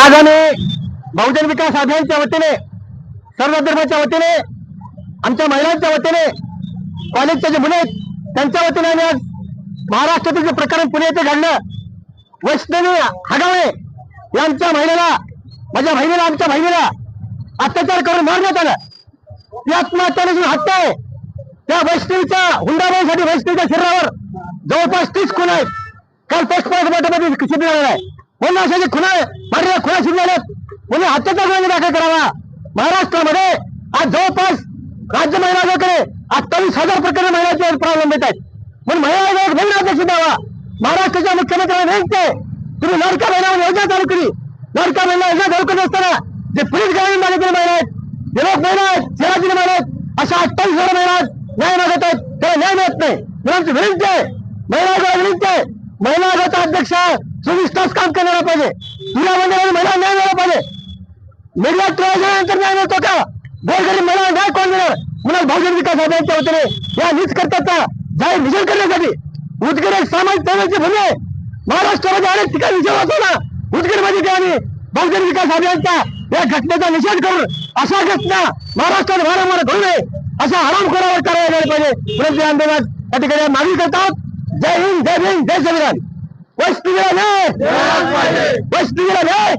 आज आम्ही बहुजन विकास अभियानच्या वतीने सर्व धर्माच्या वतीने आमच्या महिलांच्या वतीने कॉलेजचे जे मुले आहेत त्यांच्या वतीने आम्ही आज महाराष्ट्रातील जे प्रकरण पुणे येथे घडलं वैष्णवी हगावे या आमच्या महिलेला माझ्या बहिणीला आमच्या बहिणीला अत्याचार करून मारण्यात आलं. ती आत्महत्याने जी हत्या आहे त्या वैष्णवीच्या हुंडाबाईसाठी वैष्णवीच्या शरीरावर जवळपास तीस खून आहेत. काल पोस्टमार्टममध्ये शिबिर झालेला आहे. म्हणून अशा जे खुना मारलेल्या खुना शिबिर आहेत. म्हणून हत्याचा गुन्हा दाखल करावा. महाराष्ट्रामध्ये आज जवळपास राज्य महिला आयोगाकडे अठ्ठावीस हजार प्रकरणे महिलांचे प्रलंबित आहेत. म्हणून महिला आयोग नवीन अध्यक्ष द्यावा. महाराष्ट्राच्या मुख्यमंत्र्यांना विनंती आहे. तुम्ही लडका महिला योजना चालू केली लडका महिला योजना चालू करत असताना जे पोलीस ग्रामीण भागातील महिला आहेत जे महिला आहेत शहरातील महिला आहेत अशा अठ्ठावीस हजार महिला न्याय मागत आहेत. त्याला न्याय मिळत नाही. म्हणून आमची विनंती आहे. महिला आयोगाला विनंती आहे. महिला आयोगाचा अध्यक्ष चोवीस तास काम करायला पाहिजे तुला म्हणजे मला न्याय मिळाला पाहिजे. मीडिया नंतर न्याय मिळतो का? गोरगरीब मला न्याय कोण मिळणार म्हणून बहुजन विकास अभियानच्या वतीने या नीच करताचा जाहीर विजय करण्यासाठी. उदगीर एक सामाजिक सेवेची भूमी आहे. महाराष्ट्रामध्ये अनेक ठिकाणी विजय होतो ना. उदगीरमध्ये ते आम्ही बहुजन विकास अभियानचा या घटनेचा निषेध करून अशा घटना महाराष्ट्रात वारंवार घडू नये. अशा हरामखोरावर कारवाई झाली पाहिजे. परंतु या आंदोलनात या ठिकाणी आम्ही मागणी करतात. जय हिंद जय भीम जय संविधान. वैष्णवीला न्याय वैष्णवीला न्याय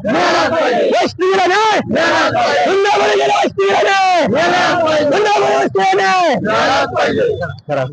वैष्णवीला न्याय वैष्णवीला न्याय वैष्णवीला न्याय